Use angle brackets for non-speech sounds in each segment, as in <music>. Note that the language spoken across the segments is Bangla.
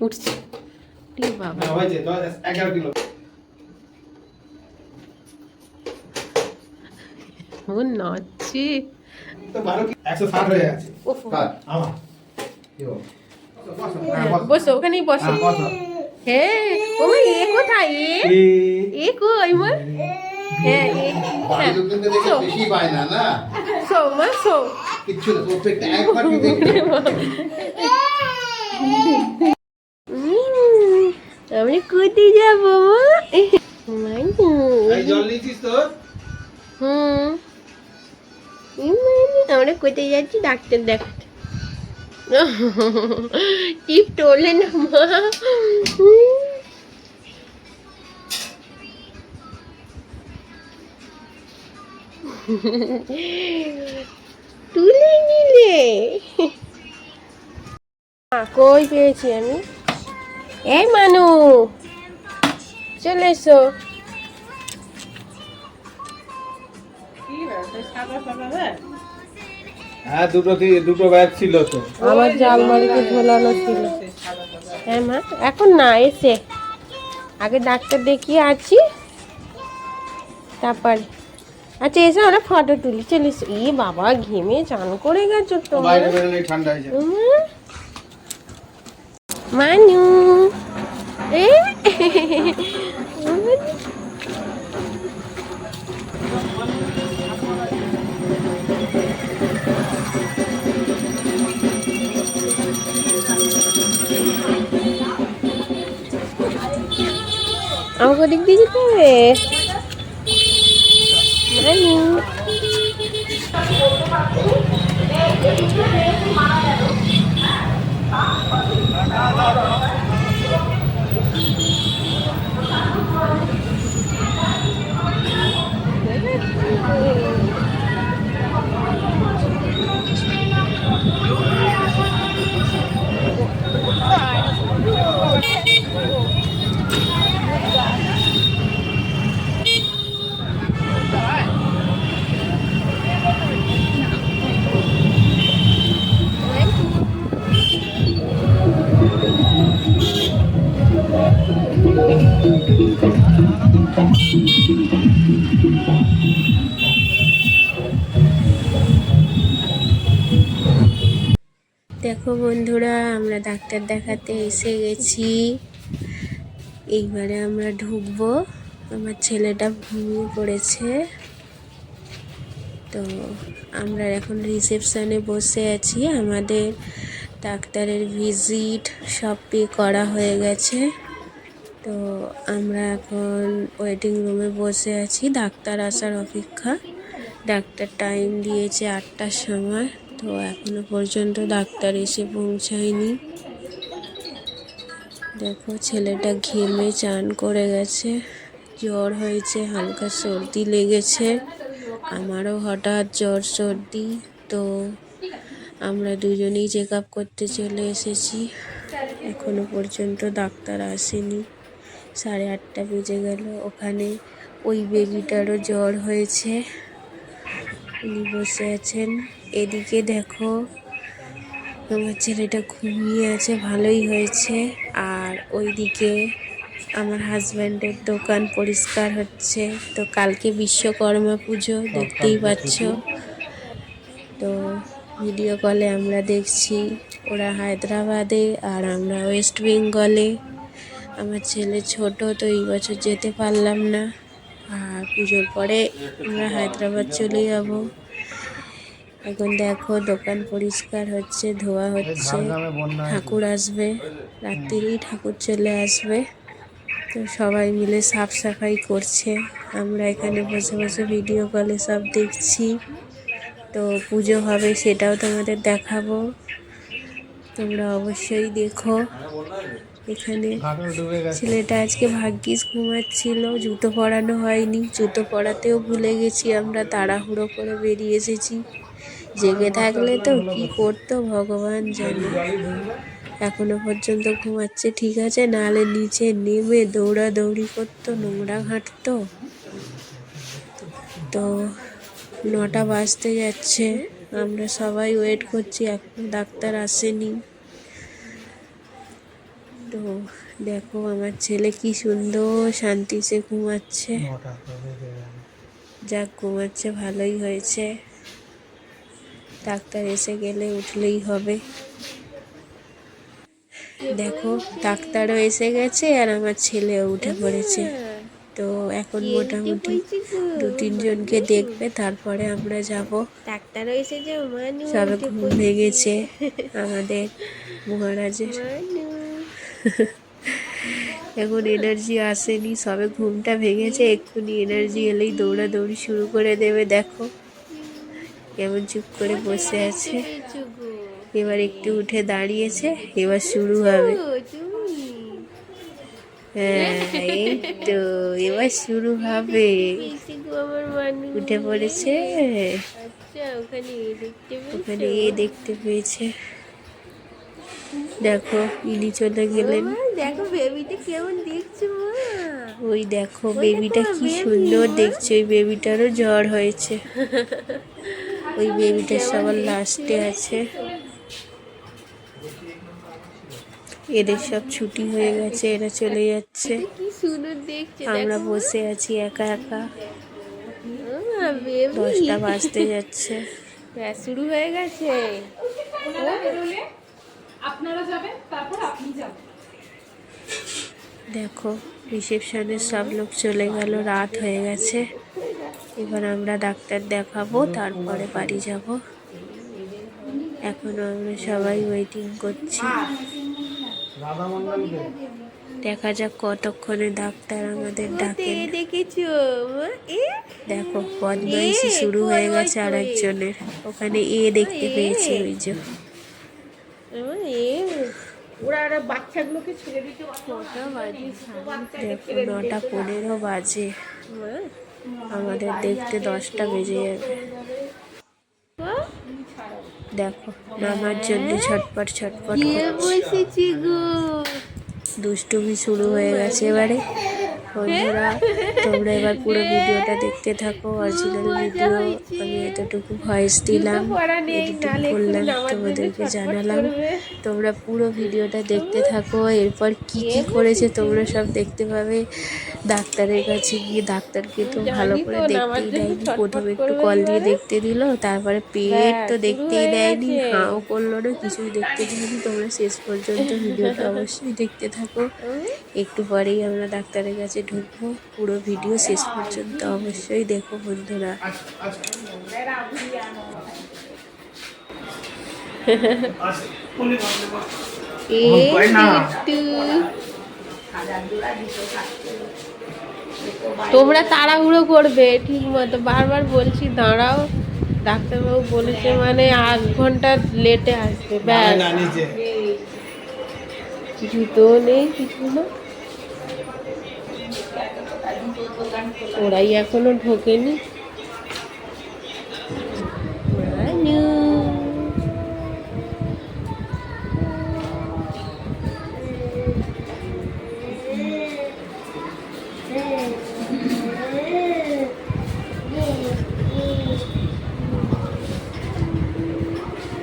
উঠছে। বাবা। ও ষাট হয়ে বস। বসো ওখানেই বসো। হ্যাঁ, ও এ কোথায়? এ কই মা? হ্যাঁ হ্যাঁ। বেশি পায় না না? শো মা না প্রত্যেকটা একবার <laughs> কি দেখবে উম, আমরা কোথায় যাব হুম। আমরা কোথায় যাচ্ছি ডাক্তার দেখাতে। টিপ তোলে না মা। তুলে নিলে। কই পেয়েছি আমি? এই মানু চলে এসো। হ্যাঁ দুটো দুটো ব্যাগ ছিল তো। আমার যে আলমারিতে ঝোলানো ছিল। হ্যাঁ মা এখন না এসে। আগে ডাক্তার দেখিয়ে আছি তারপর আচ্ছা এসে আমরা ফটো তুলি। চলে এসো। ই বাবা ঘেমে চান করে গেছো তো বাইরে বেরোলে ঠান্ডা হয়ে যায় উম। মানু এ আমাকে ওদিক দিয়ে যেতে হবে মানু দেখো বন্ধুরা, আমরা ডাক্তার দেখাতে এসে গেছি। এইবারে আমরা ঢুকবো। আমার ছেলেটা ঘুমিয়ে পড়েছে। তো আমরা এখন রিসেপশনে বসে আছি। আমাদের ডাক্তারের ভিজিট সব পে করা হয়ে গেছে। তো আমরা এখন ওয়েটিং রুমে বসে আছি। ডাক্তার আসার অপেক্ষা। ডাক্তার টাইম দিয়েছে আটটার সময়। তো এখনও পর্যন্ত ডাক্তার এসে পৌঁছায়নি। দেখো, ছেলেটা ঘেমে চান করে গেছে। জ্বর হয়েছে, হালকা সর্দি লেগেছে। আমারও হঠাৎ জ্বর, সর্দি। তো আমরা দুজনেই চেক আপ করতে চলে এসেছি। এখনও পর্যন্ত ডাক্তার আসেনি। সাড়ে আটটা বেজে গেল। ওখানে ওই বেবিটারও জ্বর হয়েছে। উনি বসে আছেন। এদিকে দেখো আমার ছেলেটা ঘুমিয়ে আছে ভালোই হয়েছে। আর ওইদিকে আমার হাজব্যান্ডের দোকান পরিষ্কার হচ্ছে। তো কালকে বিশ্বকর্মা পুজো দেখতেই পাচ্ছ। তো ভিডিও কলে আমরা দেখছি ওরা হায়দ্রাবাদে আর আমরা ওয়েস্ট বেঙ্গলে। আমার ছেলে ছোট তো এই বছর যেতে পারলাম না। আর পুজোর পরে আমরা হায়দ্রাবাদ চলে যাব। এখন দেখো দোকান পরিষ্কার হচ্ছে, ধোয়া হচ্ছে, ঠাকুর আসবে, রাত্রিরেই ঠাকুর চলে আসবে। তো সবাই মিলে সাফ সাফাই করছে। আমরা এখানে বসে বসে ভিডিও কলে সব দেখছি। তো পুজো হবে সেটাও তোমাদের দেখাবো। তোমরা অবশ্যই দেখো। এখানে ছেলেটা আজকে ভাগ্যিস ঘুমাচ্ছিল। জুতো পরানো হয়নি। জুতো পরাতেও ভুলে গেছি আমরা। তাড়াহুড়ো করে বেরিয়ে এসেছি। জেগে থাকলে তো কি করতো ভগবান জানে। এখনও পর্যন্ত ঘুমাচ্ছে ঠিক আছে? নাহলে নিচে নেমে দৌড়াদৌড়ি করতো নোংরা ঘাঁটতো। তো নটা বাজতে যাচ্ছে। আমরা সবাই ওয়েট করছি এখনও ডাক্তার আসেনি। তো দেখো আমার ছেলে কি সুন্দর শান্তি সে ঘুমাচ্ছে। যাক ঘুমাচ্ছে ভালোই হয়েছে। ডাক্তার এসে গেলে উঠলেই হবে। দেখো ডাক্তারও এসে গেছে আর আমার ছেলেও উঠে পড়েছে। তো এখন মোটামুটি দু তিনজনকে দেখবে তারপরে আমরা যাব। ডাক্তারও হয়েছে মানু সবে ঘুম ভেঙেছে <laughs> আমাদের মহারাজের। এখন এনার্জি আসেনি সবে ঘুমটা ভেঙেছে এক্ষুনি এনার্জি এলেই দৌড়াদৌড়ি শুরু করে দেবে দেখো। কেমন চুপ করে বসে আছে। এবার একটু উঠে দাঁড়িয়েছে এবার শুরু হবে। এই তো, এবার শুরু হবে। উঠে পড়েছে। ওখানে এ দেখতে পেয়েছে। দেখো, ইনি চলে গেলেন। দেখো বেবিটা কেমন দেখছ ওই দেখো, বেবিটা কি সুন্দর দেখছে। ওই বেবিটারও জ্বর হয়েছে। ওই বেবিটা সবার লাস্টে আছে। এদের সব ছুটি হয়ে গেছে এরা চলে যাচ্ছে। আমরা বসে আছি একা একা। দশটা বাজতে যাচ্ছে। ব্যাস শুরু হয়ে গেছে। দেখো রিসেপশনের সব লোক চলে গেল রাত হয়ে গেছে। এবার আমরা ডাক্তার দেখাবো তারপরে বাড়ি যাব। এখনও আমরা সবাই ওয়েটিং করছি। দেখা যাক কতক্ষণে ডাক্তার আমাদের দেখেছ? দেখো বদমাইশি শুরু হয়ে গেছে আর একজনের ওখানে এ দেখতে পেয়েছি ওই যে। দেখো নটা পনেরো বাজে। আমাদের দেখতে দশটা বেজে যাবে। দেখো নামার জন্য ছটপট ছটপট দুষ্টুমি শুরু হয়ে গেছে এবারে। বন্ধুরা তোমরা এবার পুরো ভিডিওটা দেখতে থাকো অরিজিনাল ভিডিও। আমি এতটুকু ভয়েস দিলাম এডিটিং করলাম তোমাদেরকে জানালাম। তোমরা পুরো ভিডিওটা দেখতে থাকো এরপর কি কি করেছে তোমরা সব দেখতে পাবে। ডাক্তারের কাছে গিয়ে ডাক্তারকে তো ভালো করে দেখতেই দেয়নি প্রথমে একটু কল দিয়ে দেখতে দিল তারপরে পেট তো দেখতেই দেয়নি হাও করল না কিছুই দেখতে দেয়নি। তোমরা শেষ পর্যন্ত ভিডিওটা <laughs> অবশ্যই দেখতে থাকো। একটু পরেই আমরা ডাক্তারের কাছে ঢুকবো পুরো ভিডিও শেষ পর্যন্ত অবশ্যই দেখো বন্ধুরা। তোমরা তাড়াহুড়ো করবে ঠিক মতো। বারবার বলছি দাঁড়াও। ডাক্তারবাবু বলেছে মানে আধ ঘণ্টা লেটে আসবে ব্যাস। জুতো নেই কিছু না। ওরাই এখনও ঢোকেনি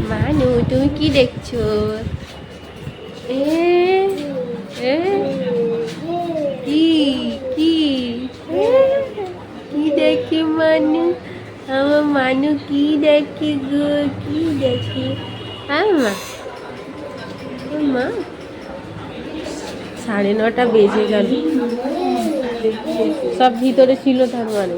মানু। তুমি কি দেখছ কি? দেখি আমা মা সাড়ে নটা বেজে গেল। সব ভিতরে ছিল তার মানু।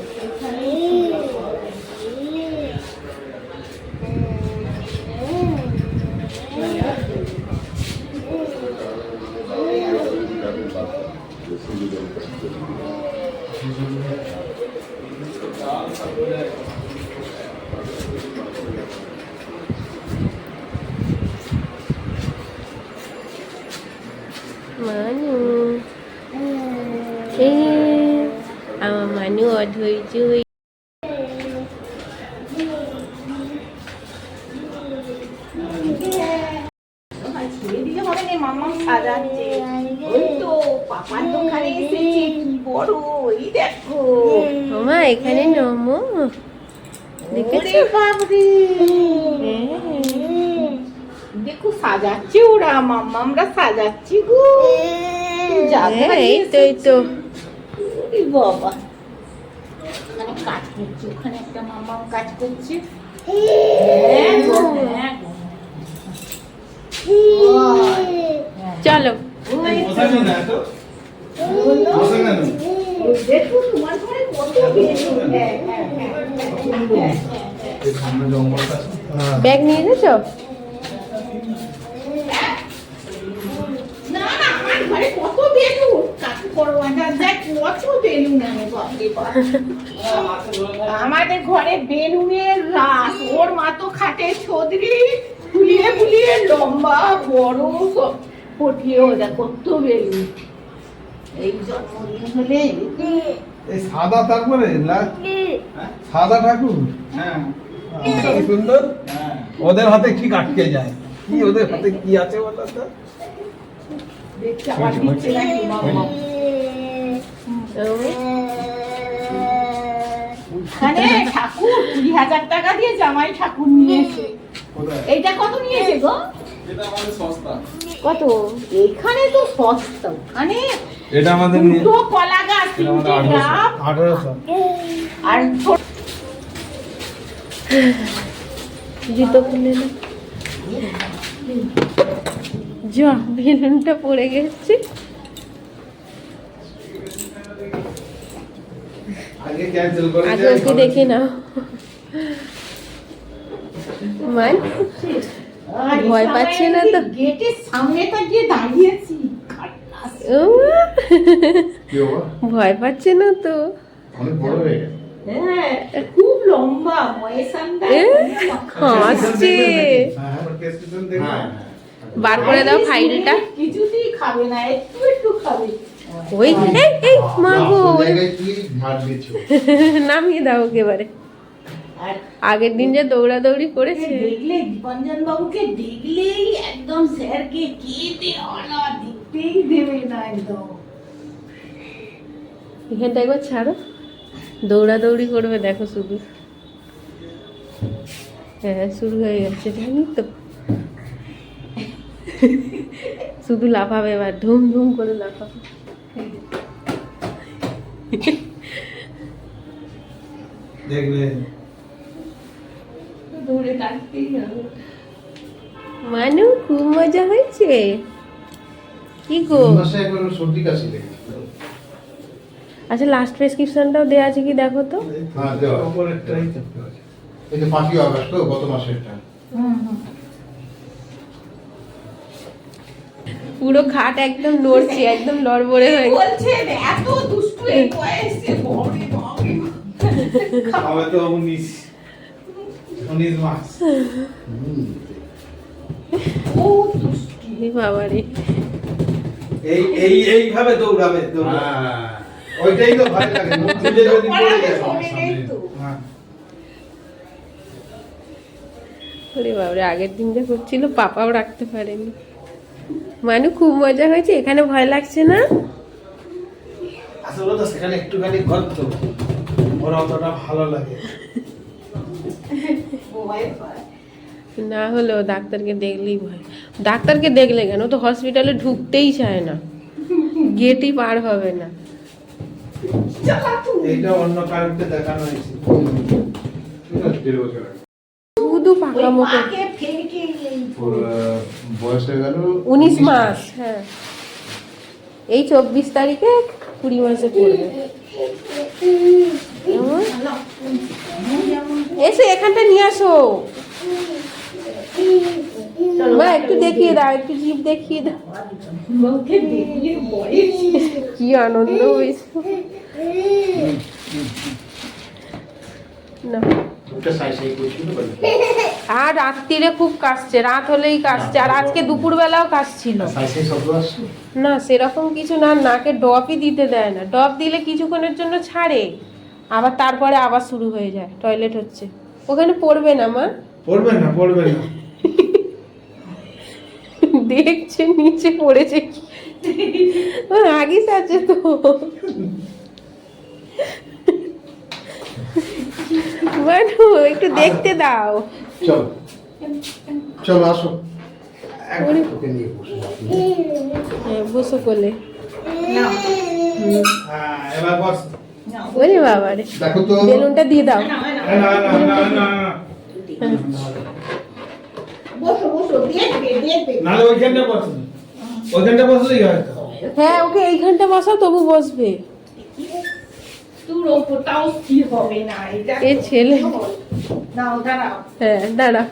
হবে না মাম্মা সাজাচ্ছে ওই তো পাপার দোকানে এসেছে বড় এই দেখো মামা এখানে নমো। দেখেছ। দেখো সাজাচ্ছে ওরা মাম্মা আমরা সাজাচ্ছি গো। হ্যাঁ, এই তো এই তো। বাবা। ওখানে কাজ করছে ওখানে একটা মাম্মা কাজ করছে। চলো তোমার ঘরে কত। ব্যাগ নিয়ে গেছো না না আমার ঘরে কত বেলুন আমাদের ঘরে বেলুনের রাস। ওর মা তো খাটে ছদরি ফুলিয়ে ফুলিয়ে লম্বা বড় সব ফটিয়েও দেখ কত বেলুন। এই জন্মদিন হলে সাদা তারপরে লা- সাদা ঠাকুর? হ্যাঁ। কি সুন্দর। হ্যাঁ। ওদের হাতে কি আটকে যায়? কি ওদের হাতে কি আছে বলো তো? দেখতে আবার দিচ্ছে নাকি? এখানে ঠাকুর কুড়ি হাজার টাকা দিয়ে জামাই ঠাকুর নিয়েছে এইটা কত নিয়েছে গো? এটা আমাদের সস্তা। কত? এখানে তো সস্তা। ওখানে এটা আমাদের দুটো কলা গাছ তিনটে ডাব। আর জুতো খুলে না। যা বেলুনটা পড়ে গেছে। আগে ক্যান্সেল করে আগে ওকে দেখে নাও মান ভয় পাচ্ছে না তো? গেটের সামনেটা গিয়ে দাঁড়িয়েছি। ও ভয় পাচ্ছে না তো। অনেক বড় হয়ে গেছে। হ্যাঁ খুব লম্বা হাসছে। হ্যাঁ দেখো। বার করে দাও ফাইলটা কিছুতেই খাবে না একটু একটু খাবে। ওই এই এই মা গো <laughs> নামিয়ে দাও একেবারে। আগের দিন যে দৌড়াদৌড়ি করেছে। দেখলে? দীপঞ্জন বাবুকে দেখলেই একদম স্যারকে কে দেওয়া দেখতেই দেবে না একদম। এখানটা একবার ছাড়ো। দৌড়াদৌড়ি করবে দেখো শুধু। হ্যাঁ শুরু হয়ে গেছে জানি তো। শুধু লাফাবে এবার ধুম ধুম করে লাফাবে। দেখবে দৌড়ে কাটতেই হবে। মানু খুব মজা হয়েছে। কি গো? সর্দি কাশি আচ্ছা লাস্ট প্রেসক্রিপশনটাও দেওয়া আছে কি দেখো তো? হ্যাঁ দেওয়া ওপরেরটাই তো। এই যে পাঁচই আগস্ট তো গত মাসেরটা। পুরো খাট একদম নড়ছে একদম লড়বড়ে হয়ে গেছে। বলছে এত দুষ্টু এই বয়সে তো উনিশ উনিশ মাস। ও দুষ্টু। এ বাবারে। এই এই এইভাবে দৌড়াবে দৌড়াবে। হ্যাঁ। ওইটাই তো ভালো লাগে মুখ তুলে যদি পড়ে যায়। সামনে নেই তো। হ্যাঁ। ওরে বাবারে আগের দিন যা করছিল পাপাও রাখতে পারেনি। মানু খুব মজা হয়েছে এখানে ভয় লাগছে না? আসলে তো সেখানে একটুখানি ঘর তো। অতটা ভালো লাগে। না হলেও ডাক্তারকে দেখলেই ভয়। ডাক্তারকে দেখলে কেন? তো হসপিটালে ঢুকতেই চায় না। গেটই পার হবে না। এইটা অন্য দেখানো হয়েছে। আগে। শুধু ওই বয়স হয়ে গেল উনিশ মাস হ্যাঁ। এই চব্বিশ তারিখে কুড়ি মাসে পড়বে? এসো এখানটা নিয়ে আসো। মা একটু দেখিয়ে দাও একটু জিভ দেখিয়ে দাও। কি আনন্দ হয়েছে। না আর রাত্রিরে খুব কাশছে রাত হলেই কাশছে। আর আজকে দুপুরবেলাও কাশছিল। না সেরকম কিছু না নাকে ডপই দিতে দেয় না। ডপ দিলে কিছুক্ষণের জন্য ছাড়ে। আবার তারপরে আবার শুরু হয়ে যায় টয়লেট হচ্ছে। ওখানে পড়বে না মা? পড়বে না পড়বে না। দেখছে নিচে পড়েছে কি? আগিস আছে তো। মানু একটু দেখতে দাও। চলো। চলো আসো। ওকে নিয়ে বসে আছি। হ্যাঁ বসো কোলে। হ্যাঁ এবার বস। নাও ওরে বাবা রে। বেলুনটা দিয়ে দাও। বসো বসো বসো হ্যাঁ ওকে এইখানটা বসাও তবু বসবে। তোর ওপরটাও স্থির হবে না এটা এ ছেলে। নাও দাঁড়াও। হ্যাঁ দাঁড়া।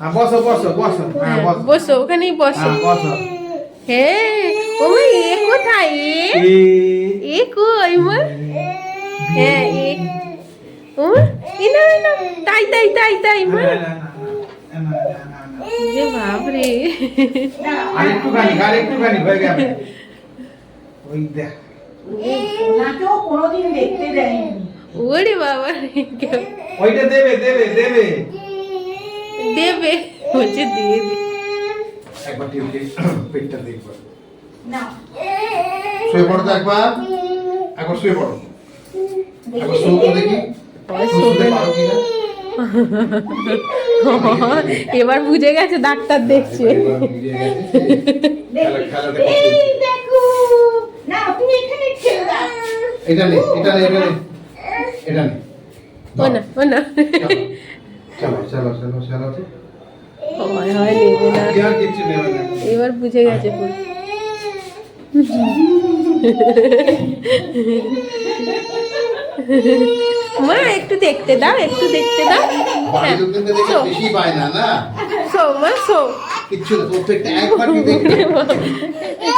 হ্যাঁ বসো বসো বসো। হ্যাঁ হ্যাঁ বসো। ওখানেই বসো। হ্যাঁ বসো। হ্যাঁ ও এ কোথায়? এ কই মা? হ্যাঁ এ। ও এ না না তাই তাই তাই তাই মা। বাপ রে হয়ে <laughs> ওই দেখ। ওনাকেও কোনোদিন দেখতে দেয়নি। ওরে বাবা ওইটা দেবে দেবে দেবে। দেবে বলছে দিয়ে দে। একবার টিপে পেটটা দেখব নাও শুয়ে পড়ো তো একবার। একবার শুয়ে পড়ো। একবার শুয়ে তো দেখি। শুতে পারো কিনা এবার বুঝে গেছে ডাক্তার দেখছে। এবার মিলিয়ে গেছে। খেলা- খেলাটা করতে এই হচ্ছে। দেখো না তুমি এখানে ছেড়ে দাও এটা নে এটা নে এটা নে। এটা নে। ও না ও না। চলো চলো চলো চলো চলো হয় হয় নেবে না। কি আর কিছু নেবে না। এবার বুঝে গেছে পুরো। মা একটু দেখতে দাও একটু দেখতে দাও। হ্যাঁ বেশি পায় না না? শো মা শো। কিচ্ছু না প্রত্যেকটা একবার কি <laughs>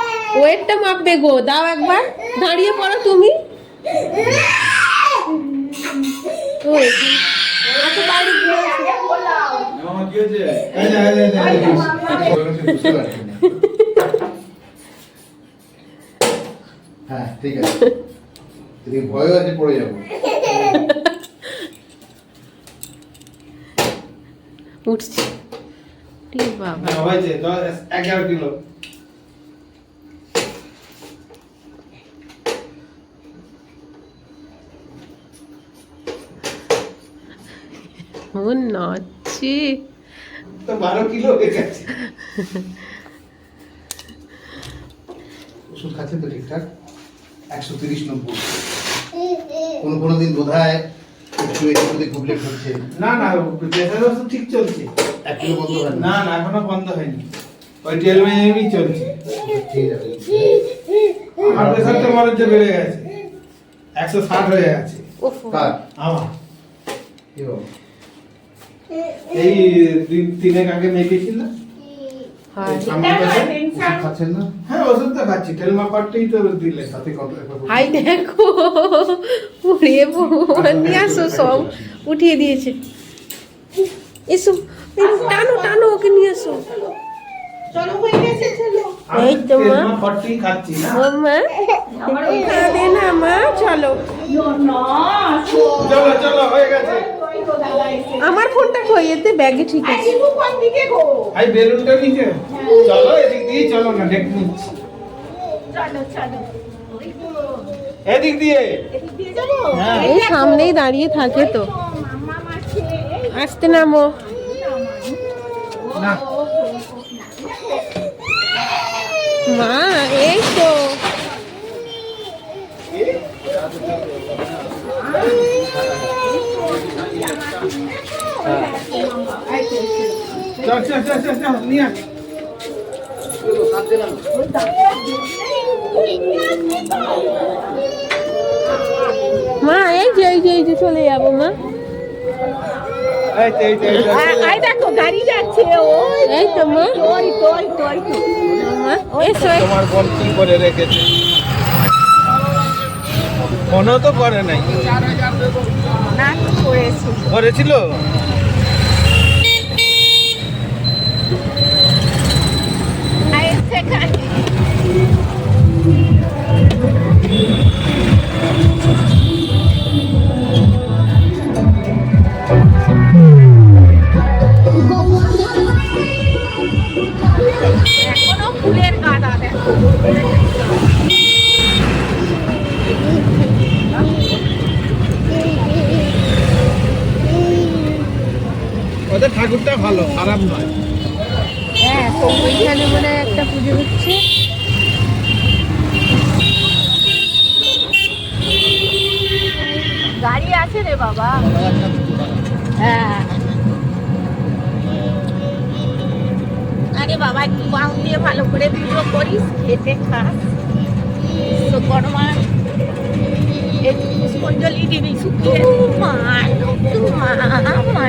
ওয়েটটা মাপবে গো দাও একবার। দাঁড়িয়ে পড়ো তুমি। যে, যে, যে, যে। হ্যাঁ ঠিক আছে। যদি ভয় আছে পড়ে যাব। উঠছি। রে বাবা। হয়েছে। দশ এগারো কিলো। ও নাচছে। তো বারো কিলো হয়ে গেছে। ওষুধ খাচ্ছেন তো ঠিকঠাক। একশো তিরিশ নব্বই। কোনো কোনো দিন বোধ হয় একটু এদিক ঘুরলে ঘুরছে না না প্রেশার ওষুধ ঠিক চলছে। এক কিলো বন্ধ হয় না না এখনও বন্ধ হয়নি। ওই টুয়েলভ এমই চলছে। ঠিক আছে। আমার প্রেশার তো মনে হচ্ছে বেড়ে গেছে। একশো ষাট হয়ে গেছে। আমার? এই দিন তিনেক আগে হায় হ্যাঁ। হাই দেখো উড়িয়ে নিয়ে আসো সব উঠিয়ে দিয়েছে। এসো এই টানো টানো ওকে নিয়ে আসো। এই তো মা। খাচ্ছি না। মা। আমার ওই কাঁদে না মা চলো। চলো চলো হয়ে গেছে ওই তো দাদা এসে আমার ফোনটা কই এতে ব্যাগে ঠিক আছে। শিবু কোন দিকে গো ভাই বেলুনটা নিচে। চলো এদিক দিয়ে চলো না ডেক নিচ্ছি চলো চলো এদিক দিয়ে। এদিক দিয়ে হ্যাঁ। এই সামনেই দাঁড়িয়ে থাকে তো। এই আসতে নামো। না। মা এই তো। চল চল চল চল চল নিয়ে আয়। মা এই যে এই যে এই যে চলে যাব মা। আই দেখো গাড়ি যাচ্ছে ওই এই তো মা। ওই তো ওই তো ওই তো এসো তোমার বোন কি করে রেখেছে? মনে তো করে নাই। করেছিল? এখনও ফুলের গাদা দেখো। ভালো, খারাপ নয়। হ্যাঁ, ওইখানে মনে হয় একটা পুজো হচ্ছে। গাড়ি আছে রে বাবা। হ্যাঁ। আরে বাবা, একটু বাউন দিয়ে ভালো করে পুজো করিস, খেতে খাস। তো গরমার মা মা।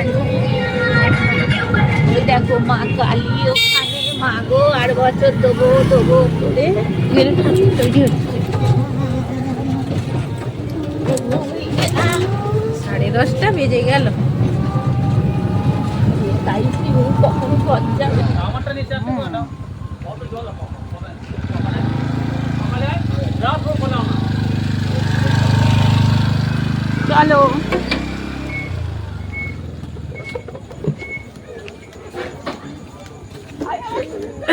দেখো মা কালী ওখানে মা গো আর বছর দেবো দেবো করে তৈরি হচ্ছে। সাড়ে দশটা বেজে গেল। তাই কখন পথ যাবে? হ্যাঁ। চলো।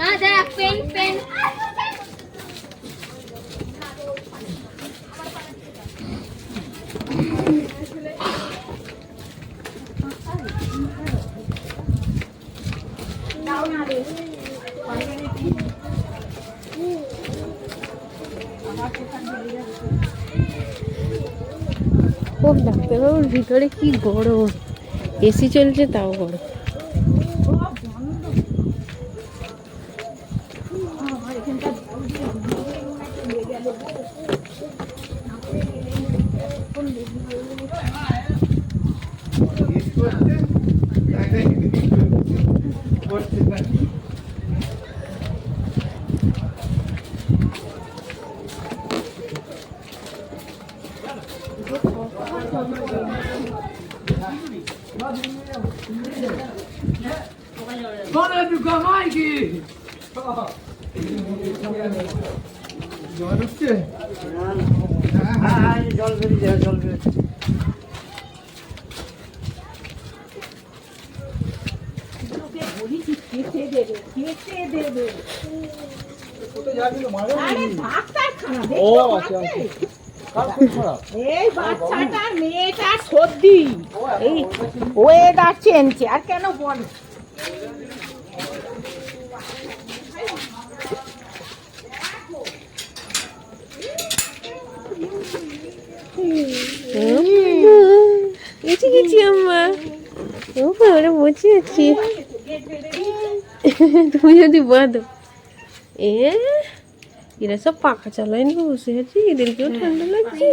না দেখ পেন পেন। ও ডাক্তারবাবুর ভিতরে কি গরম। এসি চলছে তাও গরম। Mana bir gamay ki. ও এই বাচ্চাটার মেয়েটার সর্দি। আর কেন গেছি আম্মা। ও আমরা বসে আছি। তুমি যদি বাঁধো। এ? এরা সব পাখা চালায়নি বসে আছে এদেরকেও ঠান্ডা লাগছে